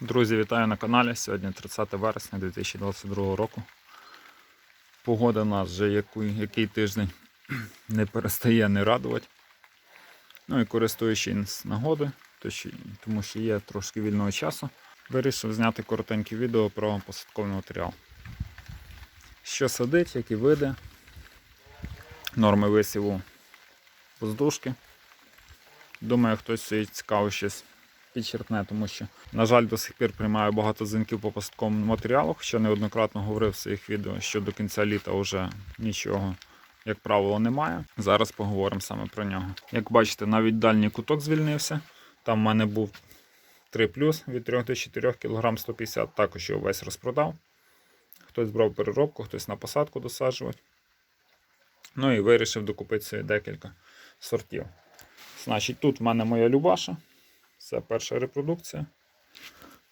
Друзі, вітаю на каналі. Сьогодні 30 вересня 2022 року. Погода в нас вже який, який тиждень не перестає не радувати. Ну і користуючись нагоди, тому що є трошки вільного часу, вирішив зняти коротеньке відео про посадковий матеріал. Що садить, які види, норми висіву воздушки. Думаю, хтось цікаво щось підчеркне, тому що, на жаль, до сих пір приймаю багато дзвінків по посадковому матеріалу, хоча неоднократно говорив в своїх відео, що до кінця літа вже нічого, як правило, немає. Зараз поговоримо саме про нього. Як бачите, навіть дальній куток звільнився. Там в мене був 3 плюс від 3 до 4 кг 150, також його весь розпродав. Хтось брав переробку, хтось на посадку досаджувати. Ну і вирішив докупити собі декілька сортів. Значить, тут в мене моя Любаша. Це перша репродукція.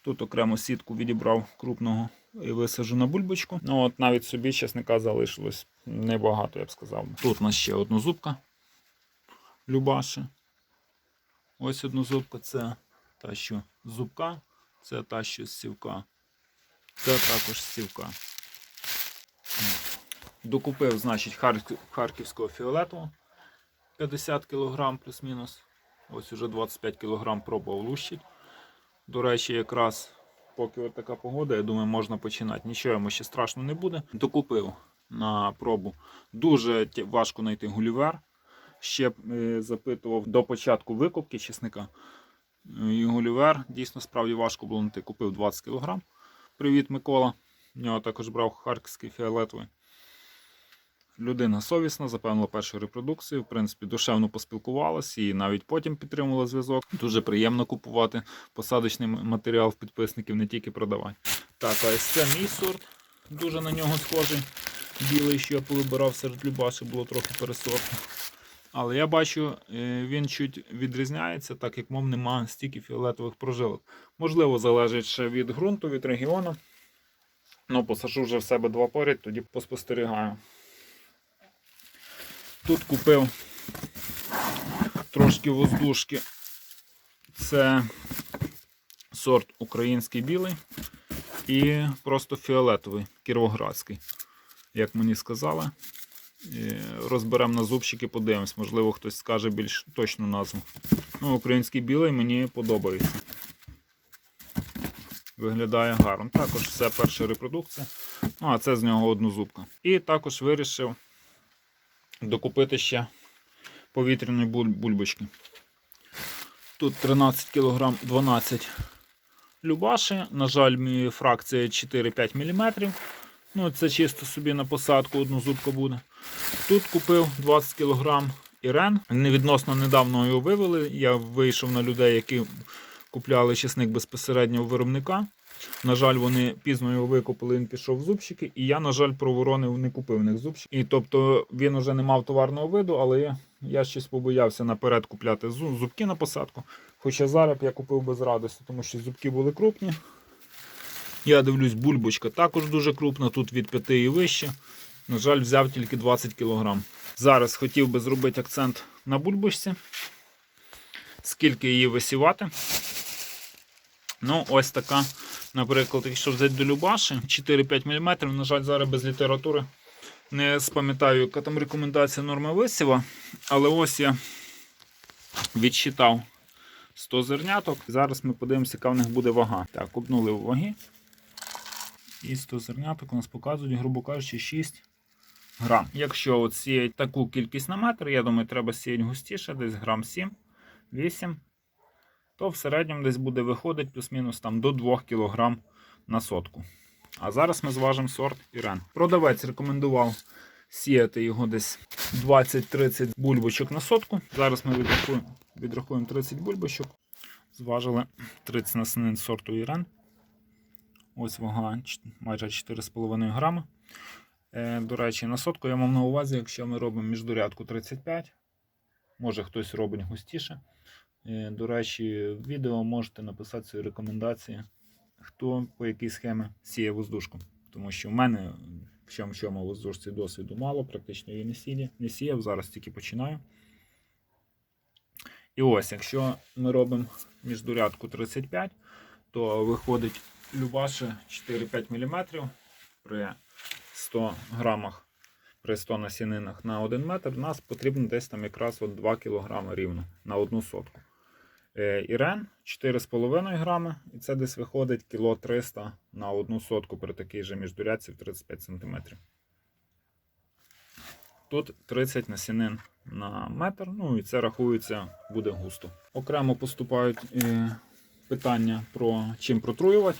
Тут окремо сітку відібрав крупного і висаджу на бульбочку. Ну от навіть собі, чесника, залишилось небагато, я б сказав. Тут у нас ще однозубка Любаши. Ось однозубка, це та, що з зубка, це та, що з сівка. Це також з сівка. Докупив, значить, харківського фіолетового 50 кг плюс-мінус. Ось уже 25 кг пробував лущить. До речі, якраз поки така погода, я думаю, можна починати. Нічого йому ще страшно не буде. Докупив на пробу. Дуже важко знайти гулівер. Ще е, запитував до початку викупки чесника. Е, І гулівер дійсно справді важко було знайти. Купив 20 кг. Привіт, Микола. В нього також брав харківський фіолетовий. Людина совісна, запевнила першу репродукцію. В принципі, душевно поспілкувалася і навіть потім підтримувала зв'язок. Дуже приємно купувати посадочний матеріал в підписників, не тільки продавати. Так, ось це мій сорт. Дуже на нього схожий. Білий, що я повибирав серед Любаші, було трохи пересортно. Але я бачу, е, він чуть відрізняється, так як мов нема стільки фіолетових прожилок. Можливо, залежить ще від ґрунту, від регіону. Ну, посажу вже в себе два поряд, тоді поспостерігаю. Тут купив трошки воздушки. Це сорт український білий і просто фіолетовий, кіровоградський, як мені сказали. Розберемо на зубчики, подивимось, можливо, хтось скаже більш точну назву. Ну, Український білий мені подобається. Виглядає гарно. Також все перша репродукція. Ну, а це з нього однозубка. І також вирішив докупити ще повітряної бульбочки. Тут 13 кг 12 любаші. На жаль, фракція 4-5 мм. Ну, це чисто собі на посадку одну зубка буде. Тут купив 20 кг Ірен. Невідносно недавно його вивели. Я вийшов на людей, які купляли чесник безпосередньо у виробника. На жаль, вони пізно його викупили, він пішов в зубчики, і я, на жаль, проворонив, не купив в них зубчики. І тобто він вже не мав товарного виду, але я, я щось побоявся наперед купляти зубки на посадку. Хоча зараз я купив без радості, тому що зубки були крупні. Я дивлюсь, бульбочка також дуже крупна, тут від 5 і вище. На жаль, взяв тільки 20 кг. Зараз хотів би зробити акцент на бульбочці. Скільки її висівати. Ну, ось така, наприклад, якщо взяти до Любаші 4-5 мм, на жаль, зараз без літератури не спам'ятаю, яка там рекомендація норми висіва. Але ось я відсчитав 100 зерняток. Зараз ми подивимося, яка в них буде вага. Так, обнули ваги. І 100 зерняток у нас показують, грубо кажучи, 6 грам. Якщо от сіять таку кількість на метр, я думаю, треба сіяти густіше, десь грам 7, 8 то в середньому десь буде виходити плюс-мінус там до 2 кг на сотку. А зараз ми зважимо сорт Ірен. Продавець рекомендував сіяти його десь 20-30 бульбочок на сотку. Зараз ми відрахуємо, відрахуємо 30 бульбочок. Зважили 30 наснин сорту Ірен. Ось вага майже 4,5 грами. Е, До речі, на сотку я мав на увазі, якщо ми робимо міждурядку 35, може хтось робить густіше. Е, До речі, в відео можете написати свої рекомендації, хто по якій схемі сіє воздушку. Тому що в мене в чому, чому воздушці досвіду мало, практично її не сіяв, не сіяв, зараз тільки починаю. І ось, якщо ми робимо міждурядку 35, то виходить любаше 4-5 мм при 100 грамах, при 100 насінинах на 1 метр. Нас потрібно десь там якраз от 2 кг рівно на одну сотку. Е, Ірен 4,5 грами, і це десь виходить кіло 300 на одну сотку при такій же міждурядці в 35 см. Тут 30 насінин на метр, ну і це рахується, буде густо. Окремо поступають е, питання про чим протруювати.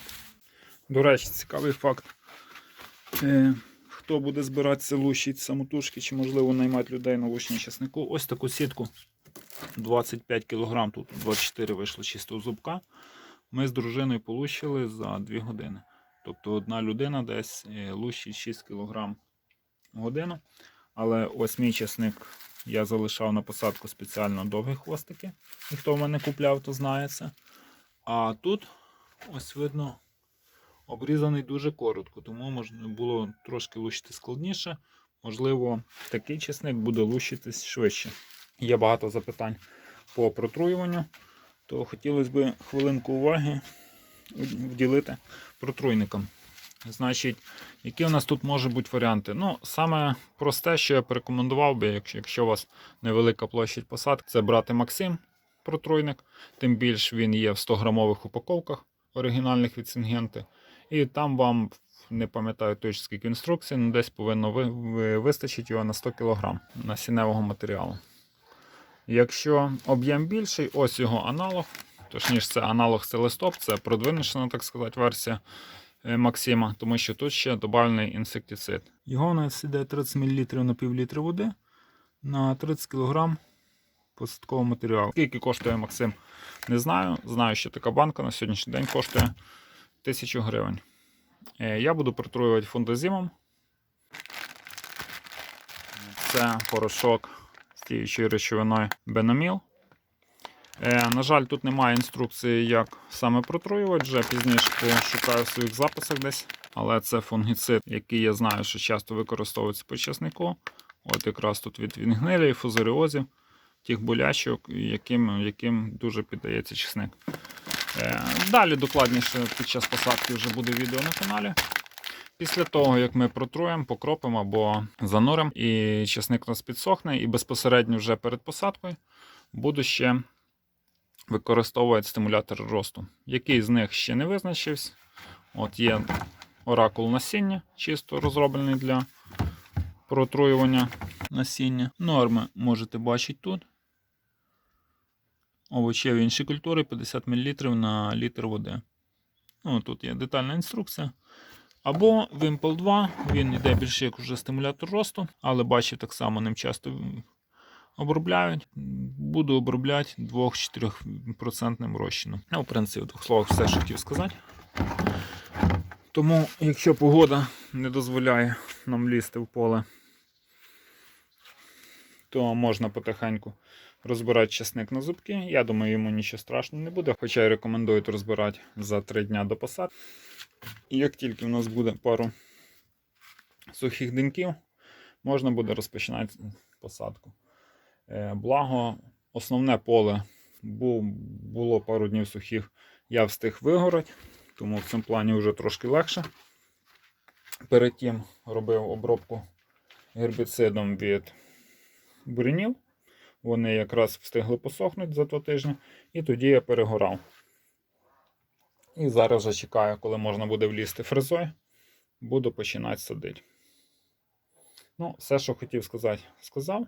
До речі, цікавий факт. Е, хто буде збиратися лущить самотужки, чи можливо наймати людей на лущення часнику. Ось таку сітку 25 кг, тут 24 вийшло чистого зубка. Ми з дружиною полущили за 2 години. Тобто одна людина десь е, лущить 6 кг в годину. Але ось мій часник я залишав на посадку спеціально довгі хвостики. І хто в мене купляв, то знає це. А тут ось видно обрізаний дуже коротко, тому можна було трошки лущити складніше. Можливо, такий чесник буде лущитись швидше. Є багато запитань по протруюванню, то хотілося б хвилинку уваги вділити протруйникам. Значить, які у нас тут можуть бути варіанти? Ну, саме просте, що я порекомендував би, якщо, якщо у вас невелика площадь посадки, це брати Максим протруйник. Тим більш він є в 100-грамових упаковках оригінальних від Сінгенти. І там вам, не пам'ятаю точно скільки інструкцій, ну десь повинно ви, ви, вистачити його на 100 кг насінневого матеріалу. Якщо об'єм більший, ось його аналог. Точніше, це аналог Целестоп, це продвинена, так сказати, версія е, Максима, тому що тут ще доданий інсектицид. Його у нас іде 30 мл на пів літри води на 30 кг посадкового матеріалу. Скільки коштує Максим? Не знаю. Знаю, що така банка на сьогоднішній день коштує 1000 гривень. Е, Я буду протруювати фундазимом. Це порошок діючою речовиною Бенаміл. Е, на жаль, тут немає інструкції, як саме протруювати. Вже пізніше пошукаю в своїх записах десь. Але це фунгіцид, який я знаю, що часто використовується по часнику. От якраз тут від вінгнилі, фузаріозів, тих болячок, яким, яким дуже піддається чесник. Е, Далі докладніше під час посадки вже буде відео на каналі. Після того, як ми протруємо, покропимо або зануримо, і чесник у нас підсохне, і безпосередньо вже перед посадкою буду ще використовувати стимулятор росту. Який з них ще не визначився. От є оракул насіння, чисто розроблений для протруювання насіння. Норми можете бачити тут. Овочеві інші культури 50 мл на літр води. Ну, тут є детальна інструкція. Або Wimple 2, він йде більше як уже стимулятор росту, але бачите, так само ним часто обробляють. Буду обробляти 2-4% розчином. Ну, в принципі, в двох словах все, що хотів сказати. Тому, якщо погода не дозволяє нам лізти в поле, то можна потихеньку розбирати часник на зубки. Я думаю, йому нічого страшного не буде. Хоча я рекомендую розбирати за 3 дня до посадки. І як тільки в нас буде пару сухих деньків, можна буде розпочинати посадку. Е, Благо, основне поле було пару днів сухих, я встиг вигорати, тому в цьому плані вже трошки легше. Перед тим робив обробку гербіцидом від бурінів. Вони якраз встигли посохнути за два тижні, і тоді я перегорав. І зараз вже чекаю, коли можна буде влізти фрезою. Буду починати садити. Ну, все, що хотів сказати, сказав.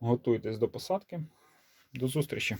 Готуйтесь до посадки. До зустрічі!